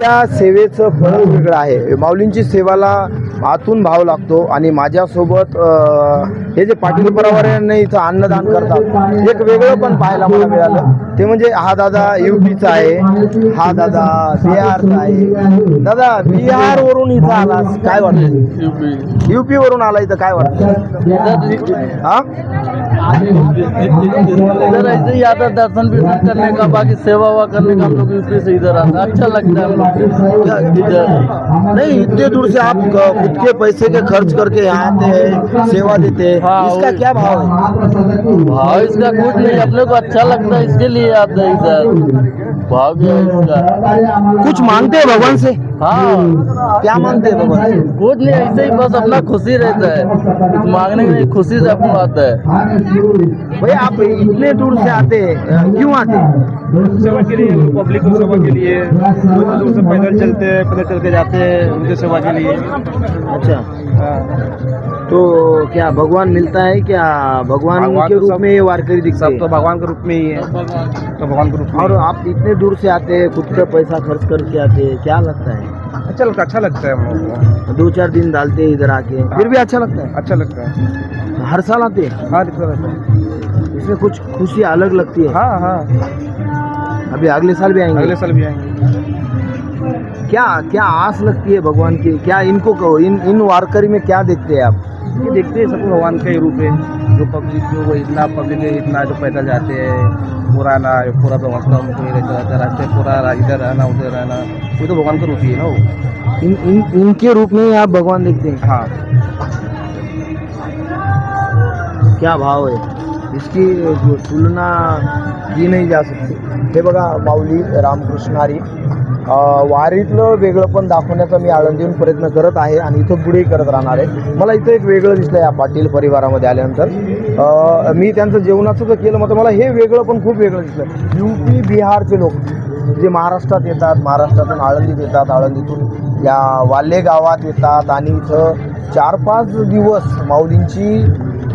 त्या सेवेचं फळ वेगळं आहे. माऊलींची सेवाला आतून भाव लागतो आणि माझ्यासोबत हे जे पाटील परिवाराने इथं अन्नदान करतात एक वेगळं पण पाहायला मला मिळालं. ते म्हणजे हा दादा युपीचा आहे हा दादा बिहारचा आहे. दादा बिहार वरून इथं आला काय वाटतं युपी. वरून आला इथं काय वाटतं हा? इधर ऐसे ही आता दर्शन करने का बाकी सेवा हुआ करने का हम लोग यूपी से इधर आता अच्छा लगता. है हम लोग इधर नहीं इतने दूर से आप खुद के पैसे के खर्च करके यहाँ आते हैं सेवा देते हैं हाँ, इसका क्या भाव है? भाव इसका कुछ नहीं अपने को अच्छा लगता है इसके लिए आते हैं इधर। भाव क्या है इसका। कुछ मांगते हैं भगवान से? हाँ। क्या मांगते हैं भगवान कुछ नहीं ऐसे ही बस अपना खुशी रहता है। कुछ मांगने के लिए खुशी से अपना आता है। भैया आप इतने दूर से आते हैं क्यों आते हैं? सेवा के लिए पब्लिक को सेवा के लिए बहुत दूर से पैदल चलते हैं पैदल चल के जाते हैं उनकी सेवा के लिए। अच्छा। हाँ। तो क्या भगवान मिलता है क्या? भगवान भगवान के तो रूप में ये वारकरी दिखते सब तो भगवान के रूप में ही है। तो भगवान के रूप में और आप इतने दूर से आते हैं खुद का पैसा खर्च करके आते हैं क्या लगता है? अच्छा लगता अच्छा लगता है हम लोगों को दो चार दिन डालते हैं इधर आके। फिर भी अच्छा लगता है? अच्छा लगता है। है हर साल आते हैं? हाँ अच्छा है। इसमें कुछ खुशी अलग लगती है? हाँ हाँ। अभी अगले साल भी आएँगे? अगले साल भी आएँगे। क्या क्या आस लगती है भगवान की? क्या इनको कहो? इन इन वारकरी में क्या देखते हैं आप? ये देखते हैं सब भगवान का ही रूप है जो पब्लिक जो वो इतना पब्लिक है इतना जो पैदल जाते हैं पुराना पूरा व्यवस्था उनको ये रहता रहता रास्ते पूरा इधर रहना उधर रहना ये तो भगवान का रूप ही है ना वो। इन, इन इनके रूप में ही आप भगवान देखते हैं? हाँ। क्या भाव आहे इसकी तुलना की नाही जा सकते। हे बघा माऊली रामकृष्ण हरी वारीतलं वेगळं पण दाखवण्याचा मी आळंदीहून प्रयत्न करत आहे आणि इथं पुढेही करत राहणार आहे. मला इथं एक वेगळं दिसलं या पाटील परिवारामध्ये आल्यानंतर. मी त्यांचं जेवणाचं तर केलं मात्र मला हे वेगळं पण खूप वेगळं दिसलं. यू पी बिहारचे लोक जे महाराष्ट्रात येतात महाराष्ट्रातून आळंदीत येतात आळंदीतून या वाल्हे गावात येतात आणि इथं चार पाच दिवस माऊलींची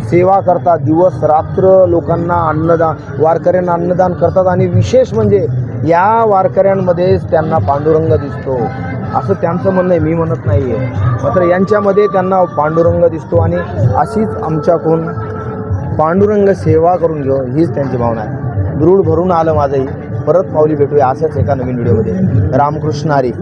सेवा करतात दिवस रात्र लोकांना अन्नदान वारकऱ्यांना अन्नदान करतात आणि विशेष म्हणजे या वारकऱ्यांमध्येच त्यांना पांडुरंग दिसतो. असं त्यांचं म्हणणं आहे मी म्हणत नाही आहे मात्र यांच्यामध्ये त्यांना पांडुरंग दिसतो आणि अशीच आमच्याकडून पांडुरंग सेवा करून घेऊ हीच त्यांची भावना आहे. दृढ भरून आलं माझंही. परत पावली भेटूया अशाच एका नवीन व्हिडिओमध्ये. रामकृष्ण आरी